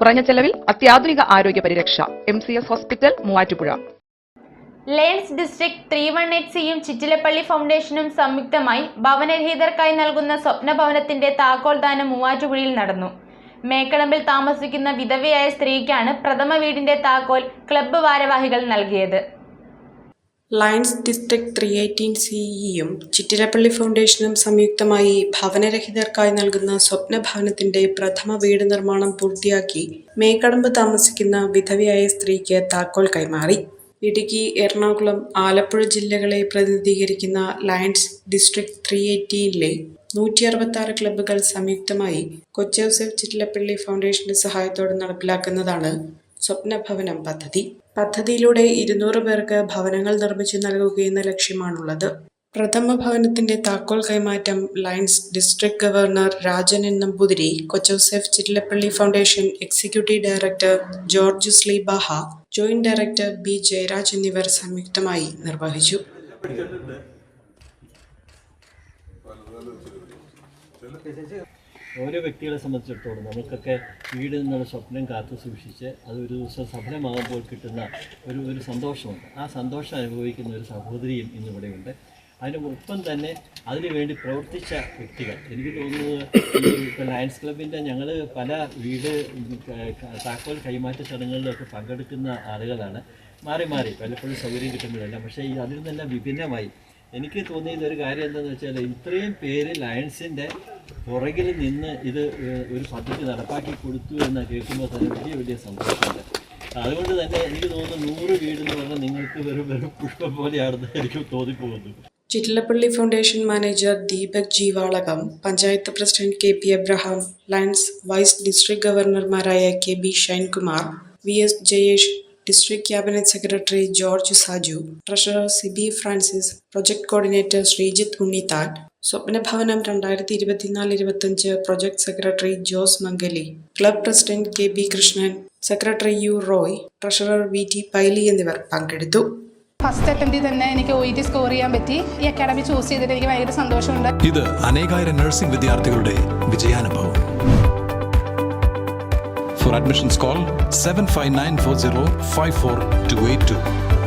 കുറഞ്ഞ ചെലവിൽ അത്യാധുനിക ആരോഗ്യ പരിരക്ഷ. M C S hospital Muvattupuzha. Lions district three one eight സിയും ചിറ്റിലപ്പള്ളി ഫൗണ്ടേഷനും സംയുക്തമായി ഭവനരഹിതർക്കായി നൽകുന്ന സ്വപ്ന ഭവനത്തിന്റെ താക്കോൽ ദാനം മൂവാറ്റുപുഴയിൽ നടന്നു. മേക്കളമ്പിൽ താമസിക്കുന്ന വിധവയായ സ്ത്രീക്കാണ് പ്രഥമ വീടിന്റെ താക്കോൽ ക്ലബ്ബ് ഭാരവാഹികൾ നൽകിയത്. ലയൺസ് ഡിസ്ട്രിക്ട് ത്രീ എയ്റ്റീൻ സിഇയും ചിറ്റിലപ്പള്ളി ഫൗണ്ടേഷനും സംയുക്തമായി ഭവനരഹിതർക്കായി നൽകുന്ന സ്വപ്ന ഭവനത്തിന്റെ പ്രഥമ വീട് നിർമ്മാണം പൂർത്തിയാക്കി മേക്കടമ്പ് താമസിക്കുന്ന വിധവയായ സ്ത്രീക്ക് താക്കോൽ കൈമാറി. ഇടുക്കി എറണാകുളം ആലപ്പുഴ ജില്ലകളെ പ്രതിനിധീകരിക്കുന്ന ലയൺസ് ഡിസ്ട്രിക്ട് ത്രീ എയ്റ്റീനിലെ നൂറ്റി അറുപത്തി ക്ലബ്ബുകൾ സംയുക്തമായി കൊച്ചൗസഫ് ചിറ്റിലപ്പള്ളി ഫൗണ്ടേഷന്റെ സഹായത്തോടെ നടപ്പിലാക്കുന്നതാണ്. സ്വപ്നഭവനം പദ്ധതി. പദ്ധതിയിലൂടെ ഇരുന്നൂറ് പേർക്ക് ഭവനങ്ങൾ നിർമ്മിച്ചു നൽകുകയെന്ന ലക്ഷ്യമാണുള്ളത്. പ്രഥമ ഭവനത്തിന്റെ താക്കോൽ കൈമാറ്റം Lions district governor Rajan N Namboothiri Kochouseph Chittilappally foundation executive director George Sleebah joint director B Jayaraj എന്നിവർ സംയുക്തമായി നിർവഹിച്ചു. ഓരോ വ്യക്തികളെ സംബന്ധിച്ചിടത്തോളം നമുക്കൊക്കെ വീട് എന്നുള്ള സ്വപ്നം കാത്തു സൂക്ഷിച്ച് അത് ഒരു ദിവസം സഫലമാകുമ്പോൾ കിട്ടുന്ന ഒരു ഒരു സന്തോഷമുണ്ട്. ആ സന്തോഷം അനുഭവിക്കുന്ന ഒരു സഹോദരിയും ഇന്നിവിടെയുണ്ട്. അതിന് ഒപ്പം തന്നെ അതിനുവേണ്ടി പ്രവർത്തിച്ച വ്യക്തികൾ. എനിക്ക് തോന്നുന്നത് ഇപ്പോൾ ലയൺസ് ക്ലബിന്റെ ഞങ്ങൾ പല വീട് താക്കോൽ കൈമാറ്റ ചടങ്ങുകളിലൊക്കെ പങ്കെടുക്കുന്ന ആളുകളാണ്. മാറി മാറി പലപ്പോഴും സൗകര്യം കിട്ടുന്നതല്ല. പക്ഷേ ഈ അതിൽ നിന്നെല്ലാം വിഭിന്നമായി എനിക്ക് തോന്നിയത് ഒരു കാര്യം എന്താണെന്ന് വെച്ചാൽ ഇത്രയും പേര് ലയൺസിന്റെ പുറകിൽ നിന്ന് ഇത് ഒരു പദ്ധതി നടപ്പാക്കി കൊടുത്തു എന്ന് കേൾക്കുമ്പോൾ തന്നെ വലിയ വലിയ സന്തോഷമുണ്ട്. അതുകൊണ്ട് തന്നെ എനിക്ക് തോന്നുന്നു നൂറ് വീട് എന്ന് പറഞ്ഞാൽ നിങ്ങൾക്ക് വെറും വെറും പുഷ്പം പോലെയാണെന്ന് എനിക്ക് തോന്നിപ്പോകുന്നു. Chittilappally foundation manager Deepak Jeevalakam panchayat president K P Abraham Lions vice district ഗവർണർമാരായ K B Shinekumar V S Jayesh district cabinet secretary George Saju treasurer Sibi Francis project coordinator Sreejith Unnithan സ്വപ്നഭവനം രണ്ടായിരത്തി ഇരുപത്തിനാല് ഇരുപത്തഞ്ച് project secretary Jose Mangali club president K B Krishnan secretary U Roy treasurer V T Paily എന്നിവർ പങ്കെടുത്തു. First അറ്റംപ്റ്റിൽ തന്നെ എനിക്ക് O T score ചെയ്യാൻ പറ്റി. ഈ അക്കാഡമി ചൂസ് ചെയ്തിട്ട് എനിക്ക് ഭയങ്കര സന്തോഷമുണ്ട്. ഇത് അനേകായിരം നഴ്സിംഗ് വിദ്യാർത്ഥികളുടെ വിജയാനുഭവം. for admissions call 75940 54282.